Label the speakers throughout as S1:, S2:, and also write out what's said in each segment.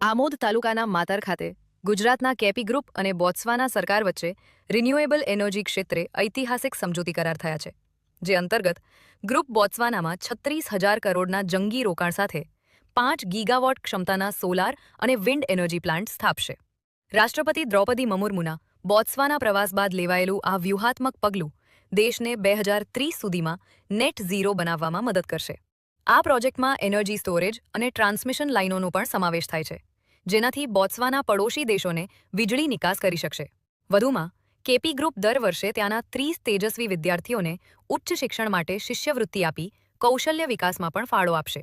S1: આમોદ તાલુકાના માતર ખાતે ગુજરાતના કેપી ગ્રુપ અને બોત્સવાના સરકાર વચ્ચે રિન્યુએબલ એનર્જી ક્ષેત્રે ઐતિહાસિક સમજૂતી કરાર થયા છે, જે અંતર્ગત ગ્રુપ બોત્સવાનામાં છત્રીસ હજાર કરોડના જંગી રોકાણ સાથે પાંચ ગીગાવોટ ક્ષમતાના સોલાર અને વિન્ડ એનર્જી પ્લાન્ટ સ્થાપશે. રાષ્ટ્રપતિ દ્રૌપદી મમુર્મુના બોત્સવાના પ્રવાસ બાદ લેવાયેલું આ વ્યૂહાત્મક પગલું દેશને બે હજાર ત્રીસ સુધીમાં નેટ ઝીરો બનાવવામાં મદદ કરશે. આ પ્રોજેક્ટમાં એનર્જી સ્ટોરેજ અને ટ્રાન્સમિશન લાઇનોનો પણ સમાવેશ થાય છે. જેનાથી બોત્સવાના પડોશી દેશોને વીજળી નિકાસ કરી શકશે. વધુમાં, કેપી ગ્રુપ દર વર્ષે ત્યાંના ત્રીસ તેજસ્વી વિદ્યાર્થીઓને ઉચ્ચ શિક્ષણ માટે શિષ્યવૃત્તિ આપી કૌશલ્ય વિકાસમાં પણ ફાળો આપશે.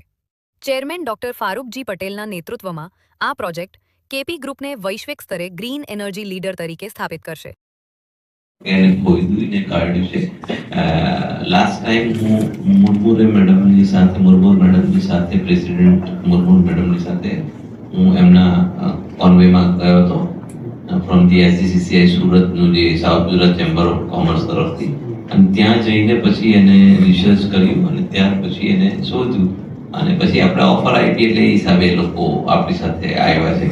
S1: ચેરમેન ડોક્ટર ફારૂકજી પટેલના નેતૃત્વમાં આ પ્રોજેક્ટ કેપી ગ્રુપને વૈશ્વિક સ્તરે ગ્રીન એનર્જી લીડર તરીકે સ્થાપિત કરશે.
S2: એને ખોઈદું ને કાઢ્યું છે. લાસ્ટ ટાઈમ હું મુર્મુરે મેડમની સાથે, મુર્મુર મેડમની સાથે પ્રેસિડેન્ટ મુર્મુર મેડમની સાથે હું એમના કોન્વેમાં ગયો હતો ફ્રોમ ધી એસજીસીસીઆઈ સુરતનું જે South Gujarat Chamber of Commerce તરફથી. અને ત્યાં જઈને પછી એને રિસર્ચ કર્યું અને ત્યાર પછી એને શોધ્યું. અને પછી આપણે ઓફર આપી એટલે એ હિસાબે લોકો આપણી સાથે આવ્યા છે.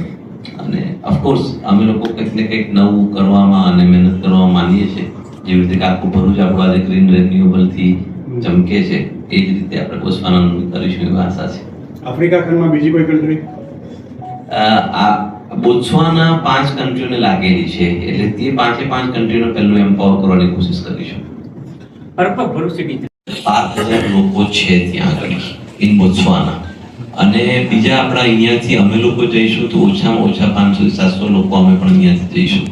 S2: અને ઓફકોર્સ અમે લોકો કંઈક ને કંઈક નવું કરવામાં અને મહેનત કરવામાં માનીએ છીએ. જેવી રીતે આખું ભરૂચ આપણું આજે ગ્રીન રેન્યુએબલથી ચમકે છે. એ જ રીતે આપણે બોસ્વાનાનું કરીશું એવી આશા છે.
S3: આફ્રિકા ખંડમાં બીજી કોઈ કન્ટ્રી
S2: બોત્સવાના પાંચ કન્ટ્રીઓને લાગેલી છે એટલે તે પાંચે પાંચ કન્ટ્રીઓને પહેલું એમ્પાવર કરવાની કોશિશ કરીશું. પાંચ હજાર લોકો છે ત્યાં આગળ ઇન બોત્સવાના. અને બીજા આપણા અહીંયાથી અમે લોકો જઈશું તો ઓછામાં ઓછા પાંચસો સાતસો લોકો અમે પણ અહીંયાથી જઈશું.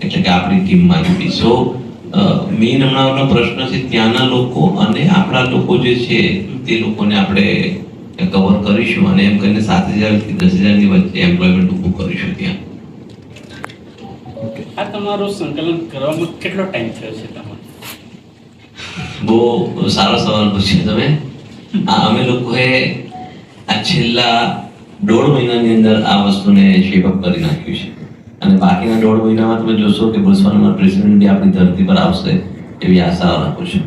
S2: એટલે કે આપણી ટીમમાં જોડી. સો મેઇન હમણાં પ્રશ્ન છે ત્યાંના લોકો અને આપણા લોકો જે છે તે લોકોને આપણે કવર કરીશું અને એમ કરીને સાત હજારથી દસ હજારની વચ્ચે એમ્પ્લોયમેન્ટ ઊભું કરીશું ત્યાં.
S4: આ તમારું સંકલન કરવામાં કેટલો ટાઈમ થયો છે તમારે?
S2: બહુ સારો સવાલ પૂછ્યો તમે. આ અમે લોકોએ આ છેલ્લા દોઢ મહિનાની અંદર આ વસ્તુને શેપ કરી નાખ્યું છે. અને બાકીના દોઢ મહિનામાં તમે જોશો કે બોત્સવાનાના પ્રેસિડેન્ટ આપણી ધરતી પર આવશે એવી આશા રાખું છું.